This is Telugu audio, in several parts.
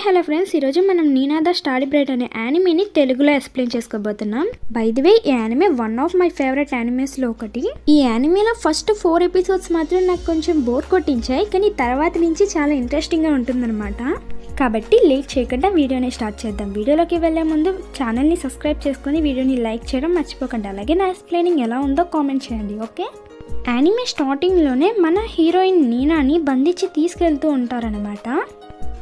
హాయ్ హలో ఫ్రెండ్స్ ఈరోజు మనం నీనాద స్టాడీ బ్రైట్ అనే యానిమేని తెలుగులో ఎక్స్ప్లెయిన్ చేసుకోబోతున్నాం. బై ది వే ఈ anime one of my favourite యానిమేస్లో ఒకటి. ఈ యానిమేలో ఫస్ట్ ఫోర్ ఎపిసోడ్స్ మాత్రం నాకు కొంచెం బోర్ కొట్టించాయి కానీ తర్వాత నుంచి చాలా ఇంట్రెస్టింగ్గా ఉంటుందన్నమాట. కాబట్టి లేట్ చేయకుండా వీడియోని స్టార్ట్ చేద్దాం. వీడియోలోకి వెళ్ళే ముందు ఛానల్ని సబ్స్క్రైబ్ చేసుకొని వీడియోని లైక్ చేయడం మర్చిపోకండి. అలాగే నా ఎక్స్ప్లెయినింగ్ ఎలా ఉందో కామెంట్ చేయండి ఓకే? యానిమే స్టార్టింగ్లోనే మన హీరోయిన్ నీనాని బంధించి తీసుకెళ్తూ ఉంటారనమాట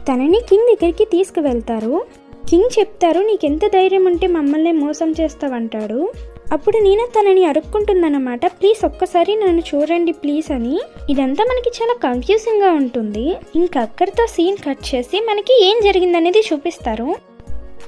తనని కింగ్ దగ్గరికి తీసుకువెళ్తారు. కింగ్ చెప్తారు నీకెంత ధైర్యం ఉంటే మమ్మల్ని మోసం చేస్తావంటాడు. అప్పుడు నేను తనని అరుక్కుంటుందన్నమాట. ప్లీజ్ ఒక్కసారి నన్ను చూడండి ప్లీజ్ అని. ఇదంతా మనకి చాలా కన్ఫ్యూజింగ్గా ఉంటుంది. ఇంకా అక్కడితో సీన్ కట్ చేసి మనకి ఏం జరిగిందనేది చూపిస్తారు.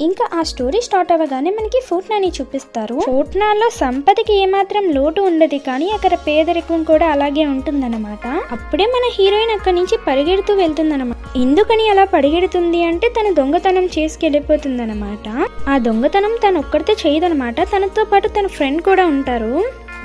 ఇంకా ఆ స్టోరీ స్టార్ట్ అవ్వగానే మనకి ఫోట్నాని చూపిస్తారు. ఫోట్నాలో సంపదకి ఏమాత్రం లోటు ఉండదు కానీ అక్కడ పేదరికం కూడా అలాగే ఉంటుందన్నమాట. అప్పుడే మన హీరోయిన్ అక్కడి నుంచి పరిగెడుతూ వెళ్తుందన్నమాట. ఎందుకని అలా పరిగెడుతుంది అంటే తన దొంగతనం చేసుకెళ్ళిపోతుందన్నమాట. ఆ దొంగతనం తను ఒక్కడితే చేయదనమాట తనతో పాటు తన ఫ్రెండ్ కూడా ఉంటారు.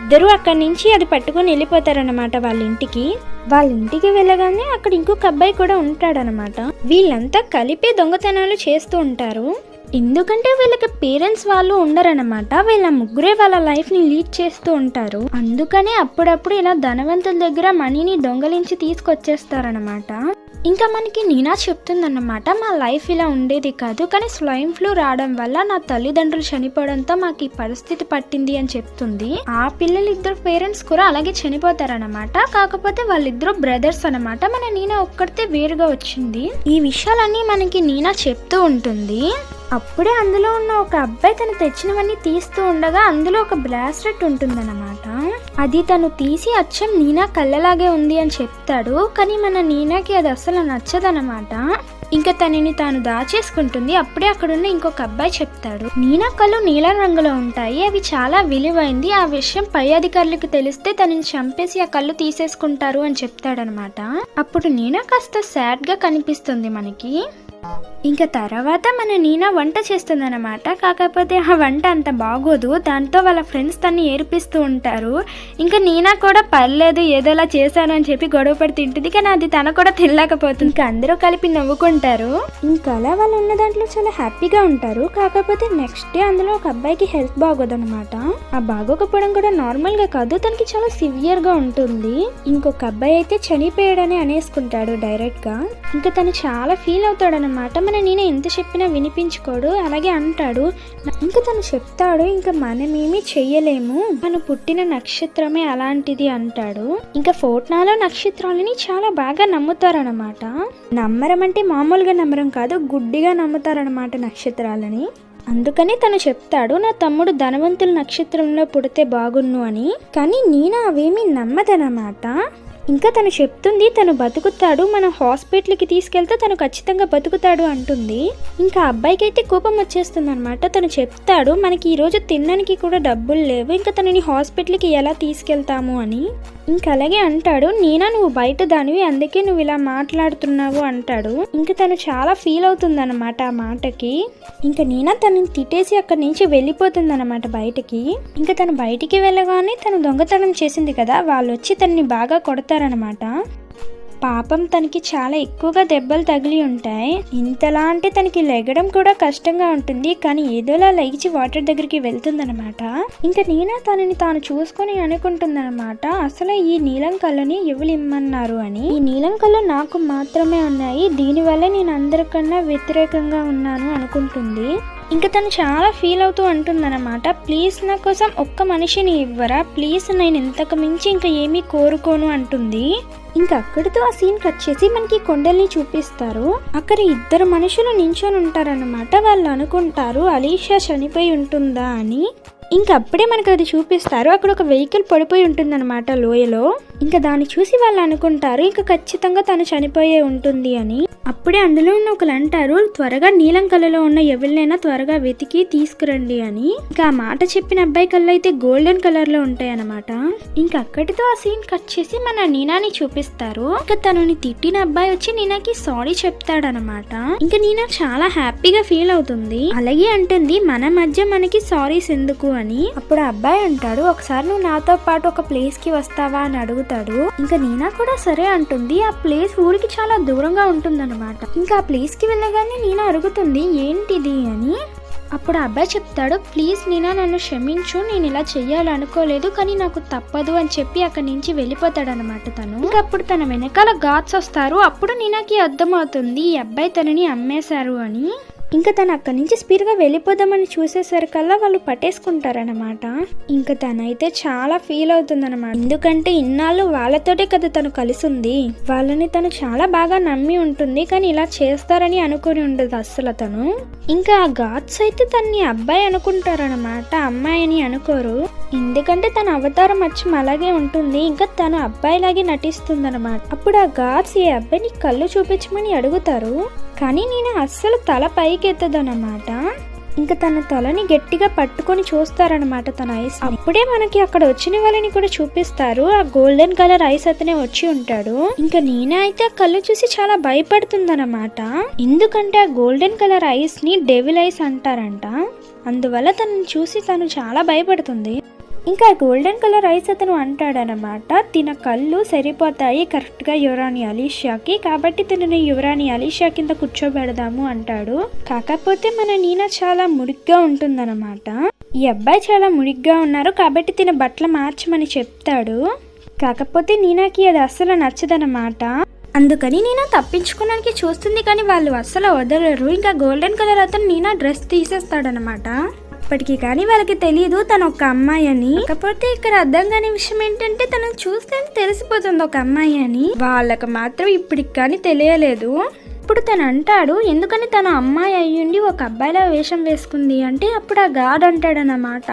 ఇద్దరు అక్కడి నుంచి అది పట్టుకొని వెళ్ళిపోతారనమాట వాళ్ళ ఇంటికి. వాళ్ళ ఇంటికి వెళ్ళగానే అక్కడ ఇంకొక అబ్బాయి కూడా ఉంటాడనమాట వీళ్ళంతా కలిపి దొంగతనాలు చేస్తూ ఉంటారు. ఎందుకంటే వీళ్ళకి పేరెంట్స్ వాళ్ళు ఉండరనమాట వీళ్ళ ముగ్గురే వాళ్ళ లైఫ్ని లీడ్ చేస్తూ ఉంటారు. అందుకనే అప్పుడప్పుడు ఇలా ధనవంతుల దగ్గర మనీని దొంగలించి తీసుకొచ్చేస్తారనమాట ఇంకా మనకి నీనా చెప్తుందన్నమాట మా లైఫ్ ఇలా ఉండేది కాదు కానీ స్వైన్ ఫ్లూ రావడం వల్ల నా తల్లిదండ్రులు చనిపోవడంతో మాకు ఈ పరిస్థితి పట్టింది అని చెప్తుంది. ఆ పిల్లలు ఇద్దరు పేరెంట్స్ కూడా అలాగే చనిపోతారనమాట కాకపోతే వాళ్ళిద్దరు బ్రదర్స్ అన్నమాట. మన నీనా ఒక్కడితే వేరుగా వచ్చింది. ఈ విషయాలన్నీ మనకి నీనా చెప్తూ ఉంటుంది. అప్పుడే అందులో ఉన్న ఒక అబ్బాయి తను తెచ్చినవన్నీ తీస్తూ ఉండగా అందులో ఒక బ్రాస్లెట్ ఉంటుందన్నమాట. అది తను తీసి అచ్చం నీనా కళ్ళలాగే ఉంది అని చెప్తాడు. కానీ మన నీనాకి అది అసలు నచ్చదనమాట ఇంకా తనని తాను దాచేసుకుంటుంది. అప్పుడే అక్కడున్న ఇంకొక అబ్బాయి చెప్తాడు. నీనా కళ్ళు నీలం రంగులో ఉంటాయి. అవి చాలా విలువైంది. ఆ విషయం పై అధికారులకు తెలిస్తే తనని చంపేసి ఆ కళ్ళు తీసేసుకుంటారు అని చెప్తాడనమాట అప్పుడు నీనా కాస్త సాడ్గా కనిపిస్తుంది మనకి. ఇంకా తర్వాత మన నీనా వంట చేస్తుందన్నమాట. కాకపోతే ఆ వంట అంత బాగోదు. దాంతో వాళ్ళ ఫ్రెండ్స్ తన్ని ఏర్పిస్తూ ఉంటారు. ఇంకా నీనా కూడా పర్లేదు ఏదోలా చేశాను అని చెప్పి గొడవ పడి తింటుంది. కానీ అది తన కూడా తినలేకపోతుంది. ఇంకా అందరూ కలిపి నవ్వుకుంటారు. ఇంకా అలా వాళ్ళు ఉన్న దాంట్లో చాలా హ్యాపీగా ఉంటారు. కాకపోతే నెక్స్ట్ డే అందులో ఒక అబ్బాయికి హెల్త్ బాగోదన్నమాట. ఆ బాగోకపోవడం కూడా నార్మల్గా కాదు. తనకి చాలా సివియర్గా ఉంటుంది. ఇంకొక అబ్బాయి అయితే చనిపోయాడని అనేసుకుంటాడు డైరెక్ట్గా ఇంకా తను చాలా ఫీల్ అవుతాడనమాట మన నేను ఎంత చెప్పినా వినిపించుకోడు. అలాగే అంటాడు ఇంకా తను చెప్తాడు ఇంకా మనమేమీ చెయ్యలేము. తను పుట్టిన నక్షత్రమే అలాంటిది అంటాడు. ఇంకా ఫోట్నాలో నక్షత్రాలని చాలా బాగా నమ్ముతారనమాట నమ్మరం అంటే మామూలుగా నమ్మరం కాదు గుడ్డిగా నమ్ముతారనమాట నక్షత్రాలని. అందుకని తను చెప్తాడు నా తమ్ముడు ధనవంతుల నక్షత్రంలో పుడితే బాగున్ను అని. కానీ నేను అవేమీ నమ్మదనమాట ఇంకా తను చెప్తుంది తను బతుకుతాడు మన హాస్పిటల్కి తీసుకెళ్తే తను ఖచ్చితంగా బతుకుతాడు అంటుంది. ఇంకా అబ్బాయికి అయితే కోపం వచ్చేస్తుంది అనమాట తను చెప్తాడు మనకి ఈరోజు తినడానికి కూడా డబ్బులు లేవు ఇంకా తనని హాస్పిటల్కి ఎలా తీసుకెళ్తాము అని. ఇంకా అలాగే అంటాడు నేనా నువ్వు బయట దానివి అందుకే నువ్వు ఇలా మాట్లాడుతున్నావు అంటాడు. ఇంకా తను చాలా ఫీల్ అవుతుంది అనమాట ఆ మాటకి. ఇంకా నేనా తనని తిట్టేసి అక్కడి నుంచి వెళ్ళిపోతుంది అనమాట బయటికి. ఇంకా తను బయటికి వెళ్ళగానే తను దొంగతనం చేసింది కదా వాళ్ళు వచ్చి తనని బాగా కొడతారనమాట పాపం తనకి చాలా ఎక్కువగా దెబ్బలు తగిలి ఉంటాయి. ఇంతలా అంటే తనకి లెగడం కూడా కష్టంగా ఉంటుంది. కానీ ఏదోలా లెగిచి వాటర్ దగ్గరికి వెళ్తుందనమాట ఇంకా నీనా తనని తాను చూసుకొని అనుకుంటుందన్నమాట. అసలు ఈ నీలం కళ్ళని ఎవరు ఇమ్మన్నారు అని. ఈ నీలం కళ్ళు నాకు మాత్రమే ఉన్నాయి. దీనివల్ల నేను అందరికన్నా వ్యతిరేకంగా ఉన్నాను అనుకుంటుంది. ఇంకా తను చాలా ఫీల్ అవుతూ అంటుందన్నమాట. ప్లీజ్ నా కోసం ఒక్క మనిషిని ఇవ్వరా? ప్లీజ్ నేను ఇంతకు మించి ఇంకా ఏమీ కోరుకోను అంటుంది. ఇంకా అక్కడితో ఆ సీన్ కట్ చేసి మనకి కొండల్ని చూపిస్తారు. అక్కడ ఇద్దరు మనుషులు నించొని ఉంటారన్నమాట వాళ్ళు అనుకుంటారు అలీషా చనిపోయి ఉంటుందా అని. ఇంకా అప్పుడే మనకు అది చూపిస్తారు. అక్కడ ఒక వెహికల్ పడిపోయి ఉంటుందన్నమాట లోయలో. ఇంకా దాన్ని చూసి వాళ్ళు అనుకుంటారు ఇంకా ఖచ్చితంగా తను చనిపోయే ఉంటుంది అని. అప్పుడే అందులో ఉన్న ఒకరు అంటారు త్వరగా నీలం కళ్ళలో ఉన్న ఎవరినైనా త్వరగా వెతికి తీసుకురండి అని. ఇంకా ఆ మాట చెప్పిన అబ్బాయి కళ్ళు అయితే గోల్డెన్ కలర్లో ఉంటాయి అనమాట ఇంకా అక్కడితో ఆ సీన్ కట్ చేసి మన నీనాని చూపిస్తారు. ఇంకా తనని తిట్టిన అబ్బాయి వచ్చి నీనాకి సారీ చెప్తాడనమాట ఇంకా నీనా చాలా హ్యాపీగా ఫీల్ అవుతుంది. అలాగే అంటుంది మన మధ్య మనకి సారీస్ ఎందుకు? అని. అప్పుడు అబ్బాయి అంటాడు ఒకసారి నువ్వు నాతో పాటు ఒక ప్లేస్కి వస్తావా? అని అడుగుతాడు. ఇంకా నీనా కూడా సరే అంటుంది. ఆ ప్లేస్ ఊరికి చాలా దూరంగా ఉంటుందన్నమాట. ఇంకా ఆ ప్లేస్కి వెళ్ళగానే నీనా అడుగుతుంది ఏంటిది? అని. అప్పుడు అబ్బాయి చెప్తాడు ప్లీజ్ నేనా నన్ను క్షమించు. నేను ఇలా చెయ్యాలనుకోలేదు కానీ నాకు తప్పదు అని చెప్పి అక్కడి నుంచి వెళ్ళిపోతాడనమాట తను. ఇంకా అప్పుడు తన వెనకాల గాడ్స్ వస్తారు. అప్పుడు నీనాకి అర్థమవుతుంది ఈ అబ్బాయి తనని అమ్మేశారు అని. ఇంకా తను అక్కడి నుంచి స్పీడ్గా వెళ్ళిపోదామని చూసేసరికల్లా వాళ్ళు పట్టేసుకుంటారనమాట ఇంకా తనైతే చాలా ఫీల్ అవుతుందనమాట ఎందుకంటే ఇన్నాళ్ళు వాళ్ళతోటే కదా తను కలిసి ఉంది వాళ్ళని తను చాలా బాగా నమ్మి ఉంటుంది. కానీ ఇలా చేస్తారని అనుకుని ఉండదు అస్సలు తను. ఇంకా ఆ గాడ్స్ అయితే తన్ని అబ్బాయి అనుకుంటారనమాట అమ్మాయి అని అనుకోరు. ఎందుకంటే తన అవతారం వచ్చి అలాగే ఉంటుంది. ఇంకా తను అబ్బాయిలాగే నటిస్తుంది అనమాట అప్పుడు ఆ గాడ్స్ ఈ అబ్బాయిని కళ్ళు చూపించమని అడుగుతారు? కానీ నేను అస్సలు తల పైకెత్తదనమాట ఇంకా తన తలని గట్టిగా పట్టుకొని చూస్తారనమాట తన ఐస్. అప్పుడే మనకి అక్కడ వచ్చిన వాళ్ళని కూడా చూపిస్తారు. ఆ గోల్డెన్ కలర్ ఐస్ అతనే వచ్చి ఉంటాడు. ఇంకా నేనే అయితే ఆ కళ్ళు చూసి చాలా భయపడుతుందన్నమాట. ఎందుకంటే ఆ గోల్డెన్ కలర్ ఐస్ని డెవిల్ ఐస్ అంటారంట. అందువల్ల తనని చూసి తను చాలా భయపడుతుంది. ఇంకా గోల్డెన్ కలర్ ఐస్ అతను అంటాడనమాట. తిన కళ్ళు సరిపోతాయి కరెక్ట్గా యువరాణి అలీషాకి. కాబట్టి తినని యువరాణి అలీషా కింద కూర్చోబెడదాము అంటాడు. కాకపోతే మన నీనా చాలా మురిగ్గా ఉంటుందన్నమాట. ఈ అబ్బాయి చాలా మురిగ్గా ఉన్నారు కాబట్టి తిన బట్టలు మార్చమని చెప్తాడు. కాకపోతే నీనాకి అది అస్సలు నచ్చదనమాట అందుకని నీనా తప్పించుకోవడానికి చూస్తుంది కానీ వాళ్ళు అస్సలు వదలరు. ఇంకా గోల్డెన్ కలర్ అతను నీనా డ్రెస్ తీసేస్తాడనమాట అప్పటికి కానీ వాళ్ళకి తెలియదు తను ఒక అమ్మాయి అని. కాకపోతే ఇక్కడ అర్థం కాని విషయం ఏంటంటే తనను చూస్తే తెలిసిపోతుంది ఒక అమ్మాయి అని. వాళ్ళకి మాత్రం ఇప్పటికి కానీ తెలియలేదు. ఇప్పుడు తను అంటాడు ఎందుకని తన అమ్మాయి అయ్యుండి ఒక అబ్బాయిలా వేషం వేసుకుంది? అంటే అప్పుడు ఆ గాడ్ అంటాడనమాట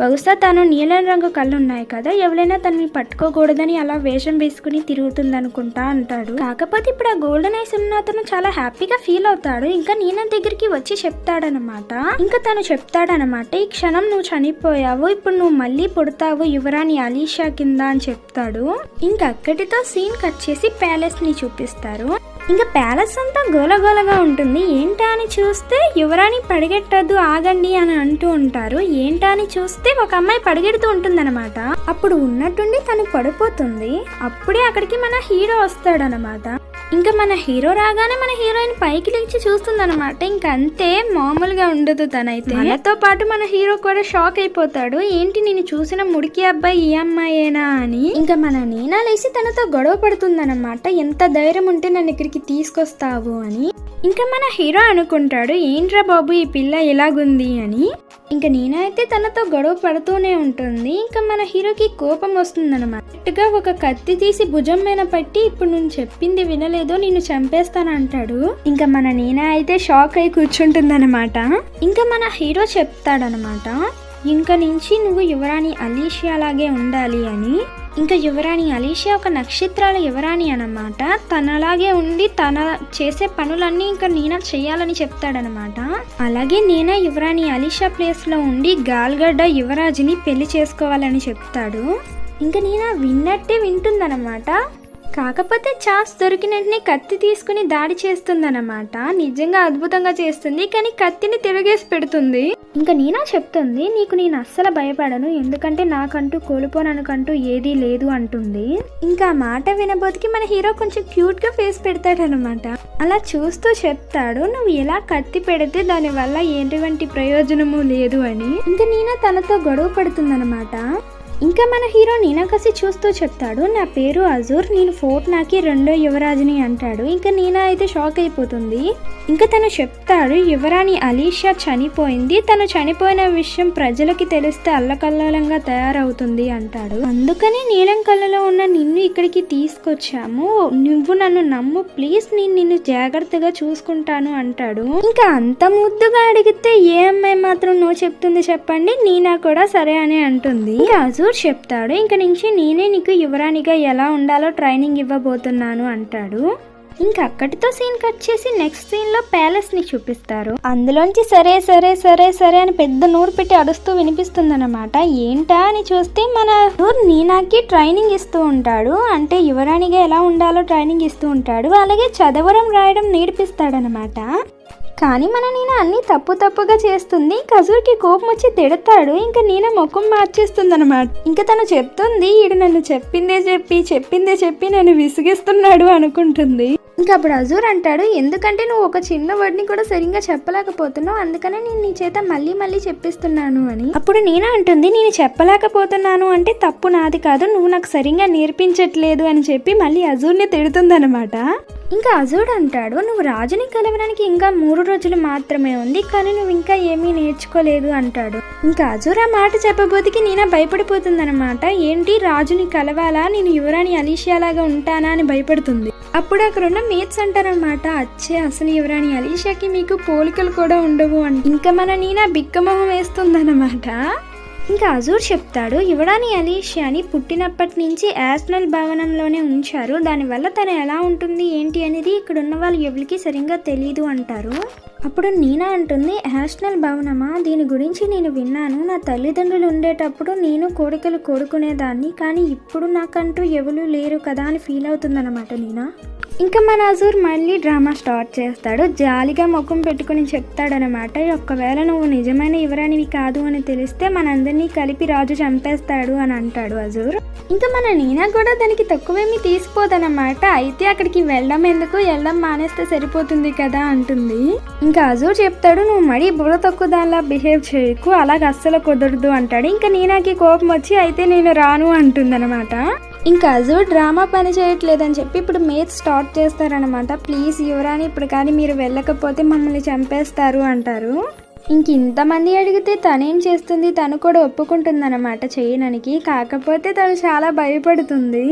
బహుశా తను నీలం రంగు కళ్ళు ఉన్నాయి కదా ఎవరైనా తనని పట్టుకోకూడదని అలా వేషం వేసుకుని తిరుగుతుంది అనుకుంటా అంటాడు. కాకపోతే ఇప్పుడు ఆ గోల్డెన్ ఐస్ ఉన్న అతను చాలా హ్యాపీగా ఫీల్ అవుతాడు. ఇంకా నీలం దగ్గరికి వచ్చి చెప్తాడనమాట ఇంకా తను చెప్తాడనమాట ఈ క్షణం నువ్వు చనిపోయావు ఇప్పుడు నువ్వు మళ్ళీ పుడతావు యువరాణి అలీషా కింద అని చెప్తాడు. ఇంకా అక్కడితో సీన్ కట్ చేసి ప్యాలెస్ని చూపిస్తారు. ఇంకా ప్యాలెస్ అంతా గోలగోలగా ఉంటుంది. ఏంటా అని చూస్తే యువరాణి పడిగెట్టద్దు ఆగండి అని అంటూ ఉంటారు. ఏంటా అని చూస్తే ఒక అమ్మాయి పడిగెడుతూ ఉంటుందన్నమాట. అప్పుడు ఉన్నట్టుండి తను పడిపోతుంది. అప్పుడే అక్కడికి మన హీరో వస్తాడనమాట ఇంకా మన హీరో రాగానే మన హీరోయిన్ పైకి లేచి చూస్తుందన్నమాట. ఇంకా అంతే మామూలుగా ఉండదు తనైతే. మనతో పాటు మన హీరో కూడా షాక్ అయిపోతాడు. ఏంటి నేను చూసిన ముడికి అబ్బాయి ఈ అమ్మాయేనా అని. ఇంకా మన నీనా లేచి తనతో గొడవ పడుతుందన్నమాట. ఎంత ధైర్యం ఉంటే నన్ను ఇక్కడికి తీసుకొస్తావు అని. ఇంకా మన హీరో అనుకుంటాడు ఏంట్రా బాబు ఈ పిల్ల ఎలాగుంది అని. ఇంకా నేనైతే తనతో గొడవ పడుతూనే ఉంటుంది. ఇంకా మన హీరోకి కోపం వస్తుందన్నమాట. కరెక్ట్గా ఒక కత్తి తీసి భుజం మీద పట్టి ఇప్పుడు నువ్వు చెప్పింది వినలేదో నిన్ను చంపేస్తానంటాడు. ఇంకా మన నేనా అయితే షాక్ అయి కూర్చుంటుందన్నమాట. ఇంకా మన హీరో చెప్తాడనమాట ఇంక నుంచి నువ్వు యువరాణి అలీషియా లాగే ఉండాలి అని. ఇంకా యువరాణి అలీషియా ఒక నక్షత్రాల యువరాణి అనమాట. తనలాగే ఉండి తన చేసే పనులన్నీ ఇంకా నేనా చేయాలని చెప్తాడనమాట. అలాగే నేనే యువరాణి అలీషా ప్లేస్లో ఉండి గాల్గడ్డ యువరాజుని పెళ్ళి చేసుకోవాలని చెప్తాడు. ఇంకా నేనా విన్నట్టే వింటుందనమాట. కాకపోతే ఛాన్స్ దొరికినట్టునే కత్తి తీసుకుని దాడి చేస్తుందన్నమాట. నిజంగా అద్భుతంగా చేస్తుంది కానీ కత్తిని తిరగేసి పెడుతుంది. ఇంకా నీనా చెప్తుంది నీకు నేను అస్సలు భయపడను ఎందుకంటే నాకంటూ కోల్పోననుకంటూ ఏదీ లేదు అంటుంది. ఇంకా మాట వినబోతికి మన హీరో కొంచెం క్యూట్గా ఫేస్ పెడతాడనమాట అలా చూస్తూ చెప్తాడు నువ్వు ఎలా కత్తి పెడితే దానివల్ల ఎటువంటి ప్రయోజనము లేదు అని. ఇంకా నీనా తనతో గొడవ పడుతుందన్నమాట. ఇంకా మన హీరో నీనాకసి చూస్తూ చెప్తాడు నా పేరు అజూర్ నేను ఫోర్ట్ నాకి రెండో యువరాజుని అంటాడు. ఇంకా నీనా అయితే షాక్ అయిపోతుంది. ఇంకా తను చెప్తాడు యువరాణి అలీషా చనిపోయింది తను చనిపోయిన విషయం ప్రజలకి తెలిస్తే అల్లకల్లోలంగా తయారవుతుంది అంటాడు. అందుకని నీలం కళ్ళలో ఉన్న నిన్ను ఇక్కడికి తీసుకొచ్చాము. నువ్వు నన్ను నమ్ము ప్లీజ్ నేను నిన్ను జాగ్రత్తగా చూసుకుంటాను అంటాడు. ఇంకా అంత ముద్దుగా అడిగితే ఏ అమ్మాయి మాత్రం నో చెప్తుంది చెప్పండి నీనా కూడా సరే అని అంటుంది. ఇంకా అజూర్ చెప్తాడు ఇంక నుంచి నేనే నీకు యువరాణిగా ఎలా ఉండాలో ట్రైనింగ్ ఇవ్వబోతున్నాను అంటాడు. ఇంకా అక్కడితో సీన్ కట్ చేసి నెక్స్ట్ సీన్లో ప్యాలెస్ని చూపిస్తారు. అందులోంచి సరే సరే సరే సరే అని పెద్ద నూరు పెట్టి అడుస్తూ వినిపిస్తుందన్నమాట. ఏంటా? అని చూస్తే మన నూరు నీనాకి ట్రైనింగ్ ఇస్తూ ఉంటాడు. అంటే యువరాణిగా ఎలా ఉండాలో ట్రైనింగ్ ఇస్తూ ఉంటాడు. అలాగే చదవడం రాయడం నేర్పిస్తాడనమాట కానీ మన నేను అన్ని తప్పు తప్పుగా చేస్తుంది. ఖజూర్కి కోపం వచ్చి తిడతాడు. ఇంకా నేను ముఖం మార్చేస్తుంది అనమాట ఇంకా తను చెప్తుంది ఈడు నన్ను చెప్పిందే చెప్పి చెప్పిందే చెప్పి నన్ను విసిగిస్తున్నాడు అనుకుంటుంది. ఇంకా అప్పుడు అజూర్ అంటాడు ఎందుకంటే నువ్వు ఒక చిన్న వర్డ్ని కూడా సరిగ్గా చెప్పలేకపోతున్నావు. అందుకనే నేను నీ చేత మళ్ళీ మళ్ళీ చెప్పిస్తున్నాను అని. అప్పుడు నేనే అంటుంది నేను చెప్పలేకపోతున్నాను అంటే తప్పు నాది కాదు. నువ్వు నాకు సరిగ్గా నేర్పించట్లేదు అని చెప్పి మళ్ళీ అజూర్ని తిడుతుందనమాట ఇంకా అజోడ్ అంటాడు నువ్వు రాజుని కలవడానికి ఇంకా మూడు రోజులు మాత్రమే ఉంది కానీ నువ్వు ఇంకా ఏమీ నేర్చుకోలేదు అంటాడు. ఇంకా అజూర్ ఆ మాట చెప్పబోతికి నేనా భయపడిపోతుందనమాట ఏంటి రాజుని కలవాలా? నేను యువరాణి అలీషియా లాగా ఉంటానా? అని భయపడుతుంది. అప్పుడు అక్కడ ఉన్న మేట్స్ అంటారనమాట అచ్చే అసలు యువరాణి అలీషియాకి మీకు పోలికలు కూడా ఉండవు అని ఇంకా మన నీనా బిక్కమొహం వేస్తుందన్నమాట. ఇంకా అజూర్ చెప్తాడు యువరాణి అలీషియాని పుట్టినప్పటి నుంచి యాస్నల్ భవనంలోనే ఉంచారు. దానివల్ల తను ఎలా ఉంటుంది ఏంటి అనేది ఇక్కడ ఉన్న వాళ్ళు ఎవరికి సరిగ్గా తెలియదు అంటారు. అప్పుడు నీనా అంటుంది యాస్నల్ భవనమా? దీని గురించి నేను విన్నాను. నా తల్లిదండ్రులు ఉండేటప్పుడు నేను కోరికలు కోరుకునేదాన్ని కానీ ఇప్పుడు నాకంటూ ఎవరు లేరు కదా అని ఫీల్ అవుతుందన్నమాట నీనా. ఇంకా మన అజూర్ మళ్ళీ డ్రామా స్టార్ట్ చేస్తాడు. జాలిగా ముఖం పెట్టుకుని చెప్తాడనమాట ఒకవేళ నువ్వు నిజమైన ఎవరనివి కాదు అని తెలిస్తే మనందరినీ కలిపి రాజు చంపేస్తాడు అని అంటాడు అజూర్. ఇంకా మన నీనా కూడా దానికి తక్కువేమీ తీసిపోదనమాట అయితే అక్కడికి వెళ్ళడం ఎందుకు? వెళ్ళడం మానేస్తే సరిపోతుంది కదా అంటుంది. గాజు చెప్తాడు నువ్వు మరీ బుర్ర తక్కువ దానిలా బిహేవ్ చేయకు అలాగ అస్సలు కుదరదు అంటాడు. ఇంకా నీనాకి కోపం వచ్చి అయితే నేను రాను అంటుందన్నమాట. ఇంకా అజు డ్రామా పని చేయట్లేదని చెప్పి ఇప్పుడు మేత్ స్టార్ట్ చేస్తారనమాట ప్లీజ్ యువరాని ఇప్పుడు కానీ మీరు వెళ్ళకపోతే మమ్మల్ని చంపేస్తారు అంటారు. ఇంక ఇంతమంది అడిగితే తనేం చేస్తుంది? తను కూడా ఒప్పుకుంటుందన్నమాట చేయడానికి కాకపోతే తను చాలా భయపడుతుంది.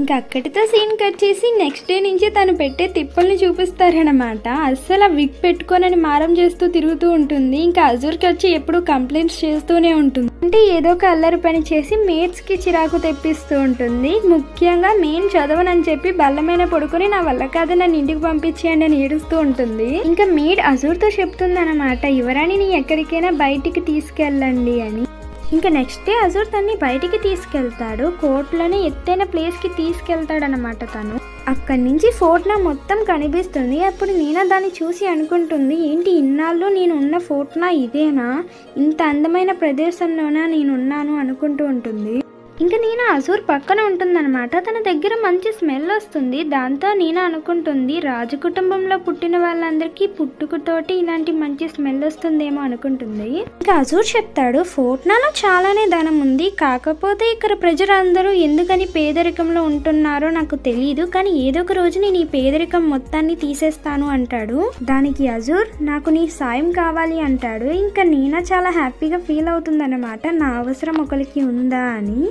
ఇంకా అక్కడితో సీన్ కట్ చేసి నెక్స్ట్ డే నుంచి తను పెట్టే తిప్పల్ని చూపిస్తారనమాట అస్సలు ఆ విగ్ పెట్టుకోనని మారం చేస్తూ తిరుగుతూ ఉంటుంది. ఇంకా అజూర్కి వచ్చి ఎప్పుడు కంప్లైంట్స్ చేస్తూనే ఉంటుంది. అంటే ఏదో ఒక అల్లరి పని చేసి మేట్స్కి చిరాకు తెప్పిస్తూ ఉంటుంది. ముఖ్యంగా మెయిన్ చదవనని చెప్పి బల్లమైన పడుకుని పడుకొని నా వల్ల కాదు నన్ను ఇంటికి పంపించేయండి అని ఏడుస్తూ ఉంటుంది. ఇంకా మేడ్ అజూర్తో చెప్తుంది అనమాట యువరాణిని ఎక్కడికైనా బయటికి తీసుకెళ్ళండి అని. ఇంకా నెక్స్ట్ డే అజూర్ తన్ని బయటికి తీసుకెళ్తాడు. కోర్టులోనే ఎత్తైన ప్లేస్కి తీసుకెళ్తాడనమాట తను. అక్కడి నుంచి ఫోటో మొత్తం కనిపిస్తుంది. అప్పుడు నీనా దాన్ని చూసి అనుకుంటుంది ఏంటి ఇన్నాళ్ళు నేను ఉన్న ఫోటో ఇదేనా? ఇంత అందమైన ప్రదేశంలోనా నేను ఉన్నాను? అనుకుంటూ ఉంటుంది. ఇంకా నీనా అజూర్ పక్కన ఉంటుందన్నమాట. తన దగ్గర మంచి స్మెల్ వస్తుంది. దాంతో నీనా అనుకుంటుంది రాజు కుటుంబంలో పుట్టిన వాళ్ళందరికీ పుట్టుకతోటి ఇలాంటి మంచి స్మెల్ వస్తుందేమో అనుకుంటుంది. ఇంకా అజూర్ చెప్తాడు ఫోర్ట్నాలో చాలానే ధనం ఉంది. కాకపోతే ఇక్కడ ప్రజలందరూ ఎందుకని పేదరికంలో ఉంటున్నారో నాకు తెలియదు కానీ ఏదో ఒక రోజు నేను ఈ పేదరికం మొత్తాన్ని తీసేస్తాను అంటాడు. దానికి అజూర్ నాకు నీ సాయం కావాలి అంటాడు. ఇంకా నీనా చాలా హ్యాపీగా ఫీల్ అవుతుందన్నమాట. నా అవసరం ఒకరికి ఉందా అని.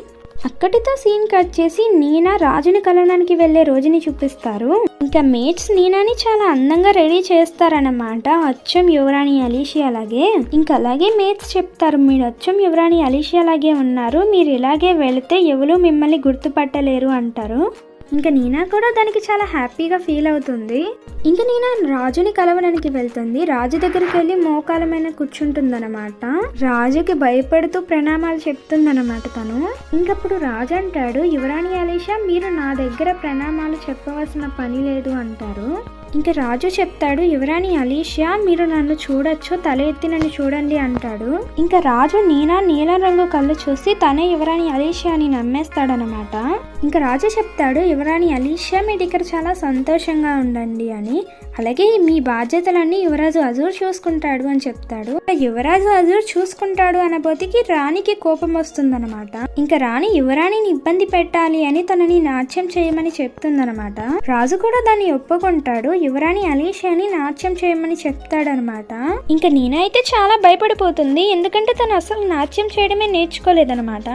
అక్కడితో సీన్ కట్ చేసి నీనా రాజుని కలవడానికి వెళ్ళే రోజుని చూపిస్తారు. ఇంకా మేట్స్ నీనాని చాలా అందంగా రెడీ చేస్తారన్నమాట. అచ్చం యువరాణి అలీషియా అలాగే. ఇంకా అలాగే మేట్స్ చెప్తారు మీరు అచ్చం యువరాణి అలీషియా అలాగే ఉన్నారు. మీరు ఇలాగే వెళితే ఎవరు మిమ్మల్ని గుర్తుపట్టలేరు అంటారు. ఇంకా నీనా కూడా దానికి చాలా హ్యాపీగా ఫీల్ అవుతుంది. ఇంకా నీనా రాజుని కలవడానికి వెళ్తుంది. రాజు దగ్గరికి వెళ్ళి మోకాలమైన కూర్చుంటుందన్నమాట. రాజుకి భయపడుతూ ప్రణామాలు చెప్తుందన్నమాట తను. ఇంకప్పుడు రాజు అంటాడు యువరాణి అలీషా మీరు నా దగ్గర ప్రణామాలు చెప్పవలసిన పని లేదు అంటారు. ఇంకా రాజు చెప్తాడు యువరాణి అలీషియా మీరు నన్ను చూడొచ్చు తల ఎత్తి నన్ను చూడండి అంటాడు. ఇంకా రాజు నీనా నీలం రంగు కళ్ళు చూసి తనే యువరాణి అలీషియాని నమ్మేస్తాడనమాట ఇంకా రాజు చెప్తాడు యువరాణి అలీషియా మీ దగ్గర చాలా సంతోషంగా ఉండండి అని. అలాగే మీ బాధ్యతలన్నీ యువరాజు అజూర్ చూసుకుంటాడు అని చెప్తాడు. యువరాజు అజూర్ చూసుకుంటాడు అనబోతికి రాణికి కోపం వస్తుందన్నమాట. ఇంకా రాణి యువరాణిని ఇబ్బంది పెట్టాలి అని తనని నాట్యం చేయమని చెప్తుందనమాట రాజు కూడా దాన్ని ఒప్పుకుంటాడు. యువరాణి అలీషాని నాట్యం చేయమని చెప్తాడనమాట. ఇంకా నేనైతే చాలా భయపడిపోతుంది. ఎందుకంటే తను అసలు నాట్యం చేయడమే నేర్చుకోలేదనమాట.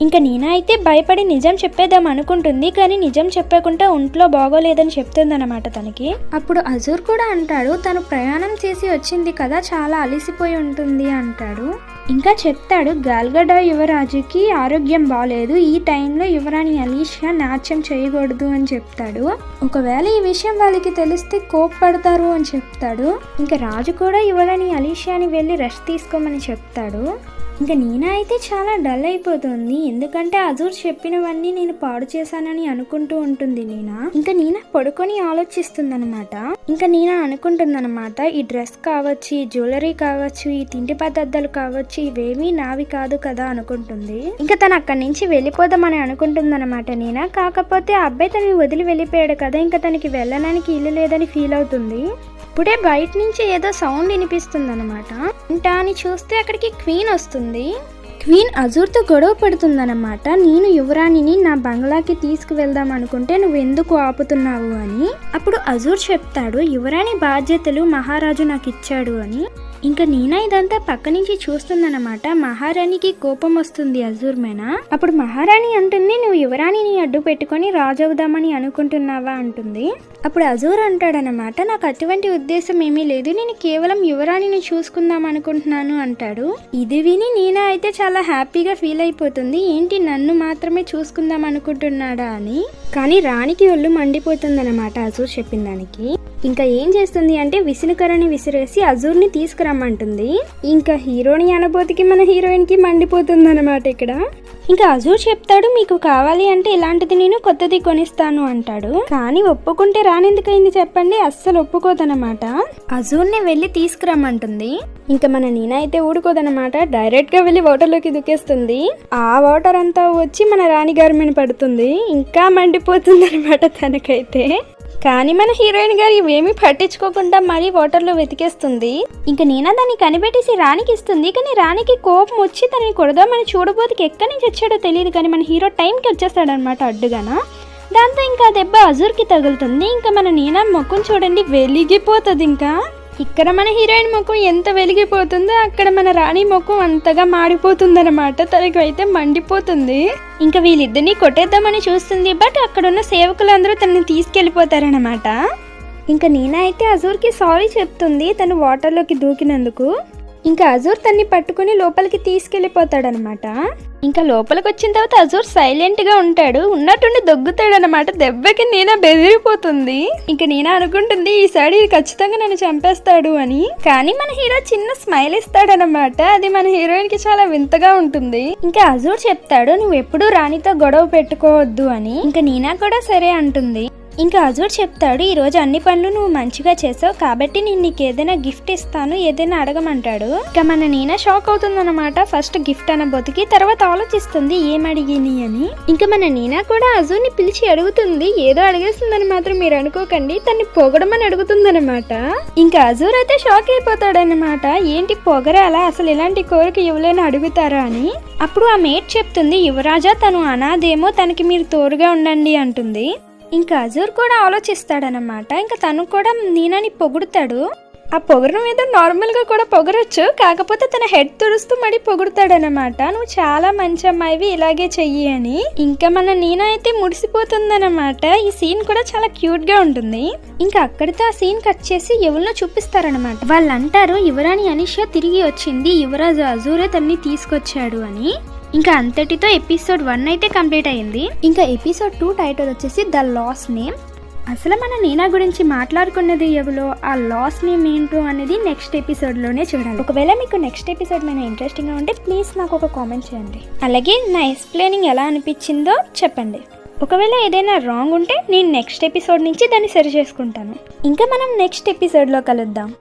ఇంకా నీనా అయితే భయపడి నిజం చెప్పేద్దాం అనుకుంటుంది. కానీ నిజం చెప్పకుండా ఒంట్లో బాగోలేదని చెప్తుందనమాట తనకి. అప్పుడు అజూర్ కూడా అంటాడు తను ప్రయాణం చేసి వచ్చింది కదా చాలా అలిసిపోయి ఉంటుంది అంటాడు. ఇంకా చెప్తాడు గాల్గడ యువరాజుకి ఆరోగ్యం బాగాలేదు ఈ టైంలో యువరాణి అలీషియా నాట్యం చేయకూడదు అని చెప్తాడు. ఒకవేళ ఈ విషయం వాళ్ళకి తెలిస్తే కోప్పడతారు అని చెప్తాడు. ఇంకా రాజు కూడా యువరాణి అలీషియాని వెళ్ళి రెస్ట్ తీసుకోమని చెప్తాడు. ఇంకా నేను అయితే చాలా డల్ అయిపోతుంది. ఎందుకంటే అజూర్ చెప్పినవన్నీ నేను పాడు చేశానని అనుకుంటూ ఉంటుంది నీనా. ఇంకా నేను పడుకొని ఆలోచిస్తుంది అనమాట ఇంకా నేను అనుకుంటుందన్నమాట ఈ డ్రెస్ కావచ్చు ఈ జ్యువెలరీ కావచ్చు ఈ తిండి పదార్థాలు కావచ్చు ఇవేమీ నావి కాదు కదా అనుకుంటుంది. ఇంకా తను అక్కడి నుంచి వెళ్ళిపోదామని అనుకుంటుంది అనమాట నీనా. కాకపోతే అబ్బాయి తనని వదిలి వెళ్ళిపోయాడు కదా ఇంకా తనకి వెళ్ళడానికి ఇల్లు లేదని ఫీల్ అవుతుంది. అప్పుడే బయట నుంచి ఏదో సౌండ్ వినిపిస్తుంది అనమాట ఇంకా అని చూస్తే అక్కడికి క్వీన్ వస్తుంది. క్వీన్ అజూర్తో గొడవ పడుతుందన్నమాట. నేను యువరాణిని నా బంగ్లాకి తీసుకువెళ్దాం అనుకుంటే నువ్వు ఎందుకు ఆపుతున్నావు అని. అప్పుడు అజూర్ చెప్తాడు యువరాణి బాధ్యతలు మహారాజు నాకు ఇచ్చాడు అని. ఇంకా నేనా ఇదంతా పక్క నుంచి చూస్తుందన్నమాట. మహారాణికి కోపం వస్తుంది అజూర్ మీద. అప్పుడు మహారాణి అంటుంది నువ్వు యువరాణిని అడ్డు పెట్టుకొని రాజవుదామని అనుకుంటున్నావా? అంటుంది. అప్పుడు అజూర్ అంటాడనమాట నాకు అటువంటి ఉద్దేశం ఏమీ లేదు నేను కేవలం యువరాణిని చూసుకుందాం అనుకుంటున్నాను అంటాడు. ఇది విని నీనా అయితే చాలా హ్యాపీగా ఫీల్ అయిపోతుంది ఏంటి నన్ను మాత్రమే చూసుకుందాం అనుకుంటున్నాడా అని. కానీ రాణికి ఒళ్ళు మండిపోతుందన్నమాట అజూర్ చెప్పిన దానికి. ఇంకా ఏం చేస్తుంది అంటే విసునుకరని విసిరేసి అజూర్ని తీసుకురమ్మంటుంది. ఇంకా హీరోని అనబోతికి మన హీరోయిన్కి మండిపోతుంది అనమాట ఇక్కడ. ఇంకా అజూర్ చెప్తాడు మీకు కావాలి అంటే ఇలాంటిది నేను కొత్తది కొనిస్తాను అంటాడు. కానీ ఒప్పుకుంటే రానెందుకైంది చెప్పండి అస్సలు ఒప్పుకోదనమాట అజూర్ని వెళ్ళి తీసుకురమ్మంటుంది. ఇంకా మన నీనా అయితే ఊడుకోదనమాట డైరెక్ట్గా వెళ్ళి వాటర్లోకి దుకేస్తుంది ఆ వాటర్ అంతా వచ్చి మన రాణి గారి మీద పడుతుంది. ఇంకా మండిపోతుంది అనమాట తనకైతే. కానీ మన హీరోయిన్ గారు ఇవేమీ పట్టించుకోకుండా మరీ వాటర్లో వెతికేస్తుంది. ఇంకా నేనా దాన్ని కనిపెట్టేసి రాణికి ఇస్తుంది. కానీ రాణికి కోపం వచ్చి తనని కొడదామని చూడబోతుకి ఎక్కడి నుంచి వచ్చాడో తెలియదు. కానీ మన హీరో టైంకి వచ్చేస్తాడనమాట అడ్డుగానా. దాంతో ఇంకా దెబ్బ అజూర్కి తగులుతుంది. ఇంకా మన నీనా ముఖం చూడండి వెలిగిపోతుంది ఇంకా. ఇక్కడ మన హీరోయిన్ ముఖం ఎంత వెలిగిపోతుందో అక్కడ మన రాణి ముఖం అంతగా మాడిపోతుందన్నమాట. తనకు అయితే మండిపోతుంది. ఇంకా వీళ్ళిద్దరిని కొట్టేద్దామని చూస్తుంది బట్ అక్కడున్న సేవకులందరూ తనని తీసుకెళ్ళిపోతారనమాట ఇంకా నేనైతే అజూర్కి సారీ చెప్తుంది తను వాటర్లోకి దూకినందుకు. ఇంకా అజూర్ తన్ని పట్టుకుని లోపలికి తీసుకెళ్ళిపోతాడనమాట. ఇంకా లోపలికి వచ్చిన తర్వాత అజూర్ సైలెంట్గా ఉంటాడు. ఉన్నట్టుండి దొగ్గుతాడనమాట. దెబ్బకి నీనా బెదిరిపోతుంది. ఇంకా నీనా అనుకుంటుంది ఈసారి ఇది ఖచ్చితంగా నన్ను చంపేస్తాడు అని. కానీ మన హీరో చిన్న స్మైల్ ఇస్తాడనమాట. అది మన హీరోయిన్కి చాలా వింతగా ఉంటుంది. ఇంకా అజూర్ చెప్తాడు నువ్వు ఎప్పుడు రాణితో గొడవ పెట్టుకోవద్దు అని. ఇంకా నీనా కూడా సరే అంటుంది. ఇంకా అజూర్ చెప్తాడు ఈ రోజు అన్ని పనులు నువ్వు మంచిగా చేసావు కాబట్టి నేను నీకు ఏదైనా గిఫ్ట్ ఇస్తాను ఏదైనా అడగమంటాడు. ఇక మన నీనా షాక్ అవుతుందన్నమాట. ఫస్ట్ గిఫ్ట్ అనబోతికి తర్వాత ఆలోచిస్తుంది ఏం అడిగిని అని? ఇంకా మన నీనా కూడా అజూర్ని పిలిచి అడుగుతుంది ఏదో అడిగేస్తుందని మాత్రం మీరు అనుకోకండి తన్ని పొగడమని అడుగుతుందన్నమాట. ఇంకా అజూర్ అయితే షాక్ అయిపోతాడన్నమాట. ఏంటి పొగరాలా అసలు ఇలాంటి కోరిక ఎవరైనా అడుగుతారా అని? అప్పుడు ఆ మేట్ చెప్తుంది యువరాజా తను అనాదేమో తనకి మీరు తోడుగా ఉండండి అంటుంది. ఇంకా అజూర్ కూడా ఆలోచిస్తాడనమాట ఇంకా తను కూడా నీనాని పొగుడుతాడు. ఆ పొగరు మీద నార్మల్గా కూడా పొగరొచ్చు. కాకపోతే తన హెడ్ తుడుస్తూ మడి పొగుడుతాడనమాట నువ్వు చాలా మంచి అమ్మాయివి ఇలాగే చెయ్యి అని. ఇంకా మన నీనా అయితే ముడిసిపోతుందన్నమాట. ఈ సీన్ కూడా చాలా క్యూట్గా ఉంటుంది. ఇంకా అక్కడితో ఆ సీన్ కట్ చేసి ఎవరినో చూపిస్తారనమాట వాళ్ళు అంటారు యువరాణి అనిష తిరిగి వచ్చింది యువరాజు అజూరే తన్ని తీసుకొచ్చాడు అని. ఇంకా అంతటితో ఎపిసోడ్ వన్ అయితే కంప్లీట్ అయింది. ఇంకా ఎపిసోడ్ టూ టైటిల్ వచ్చేసి ద లాస్ నేమ్. అసలు మన నీనా గురించి మాట్లాడుకున్నది ఎవరో ఆ లాస్ నేమ్ ఏంటో అనేది నెక్స్ట్ ఎపిసోడ్లోనే చూడాలి ఒకవేళ మీకు నెక్స్ట్ ఎపిసోడ్ మీద ఇంట్రెస్టింగ్గా ఉంటే ప్లీజ్ నాకు ఒక కామెంట్ చేయండి. అలాగే నా ఎక్స్ప్లెయినింగ్ ఎలా అనిపించిందో చెప్పండి. ఒకవేళ ఏదైనా రాంగ్ ఉంటే నేను నెక్స్ట్ ఎపిసోడ్ నుంచి దాన్ని సరి చేసుకుంటాను. ఇంకా మనం నెక్స్ట్ ఎపిసోడ్లో కలుద్దాం.